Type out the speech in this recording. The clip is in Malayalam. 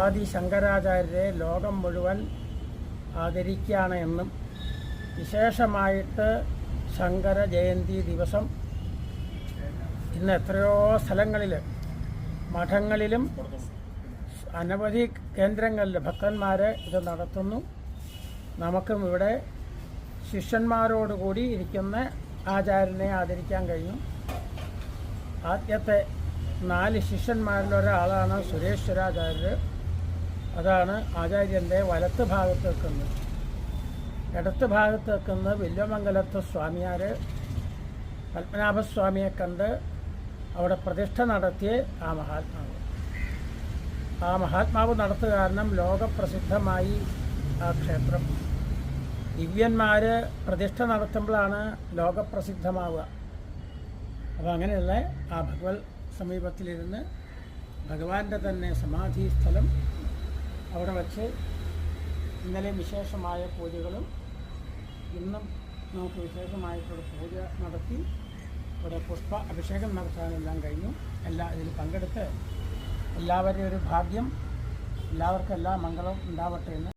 ആദി ശങ്കരാചാര്യരെ ലോകം മുഴുവൻ ആദരിക്കുകയാണ് എന്നും വിശേഷമായിട്ട് ശങ്കര ജയന്തി ദിവസം ഇന്ന് എത്രയോ സ്ഥലങ്ങളിൽ മഠങ്ങളിലും അനവധി കേന്ദ്രങ്ങളിൽ ഭക്തന്മാർ ഇത് നടത്തുന്നു. നമുക്കും ഇവിടെ ശിഷ്യന്മാരോടുകൂടി ഇരിക്കുന്ന ആചാര്യനെ ആദരിക്കാൻ കഴിഞ്ഞു ആദ്യത്തെ നാല് ശിഷ്യന്മാരിലൊരാളാണ് സുരേശ്വരാചാര്യർ അതാണ് ആചാര്യന്റെ വലത്ത് ഭാഗത്ത് നിൽക്കുന്നത് ഇടത്ത് ഭാഗത്ത് നിൽക്കുന്ന വില്വമംഗലത്ത് സ്വാമിയാർ പത്മനാഭസ്വാമിയെ കണ്ട് അവിടെ പ്രതിഷ്ഠ നടത്തിയ ആ മഹാത്മാവ്. ആ മഹാത്മാവ് നടത്തുക കാരണം ലോകപ്രസിദ്ധമായി ആ ക്ഷേത്രം. ദിവ്യന്മാർ പ്രതിഷ്ഠ നടത്തുമ്പോഴാണ് ലോകപ്രസിദ്ധമാവുക. അപ്പോൾ അങ്ങനെയുള്ള ആ ഭഗവത് സമീപത്തിലിരുന്ന് ഭഗവാന്റെ തന്നെ സമാധി സ്ഥലം വച്ച് ഇന്നലെ വിശേഷമായ പൂജകളും ഇന്നും നമുക്ക് വിശേഷമായിട്ടുള്ള പൂജ നടത്തി ഇവിടെ പുഷ്പ അഭിഷേകം നടത്താനെല്ലാം കഴിഞ്ഞു. എല്ലാ ഇതിൽ പങ്കെടുത്ത് എല്ലാവരുടെയും ഒരു ഭാഗ്യം എല്ലാവർക്കും എല്ലാ മംഗളവും ഉണ്ടാവട്ടെ എന്ന്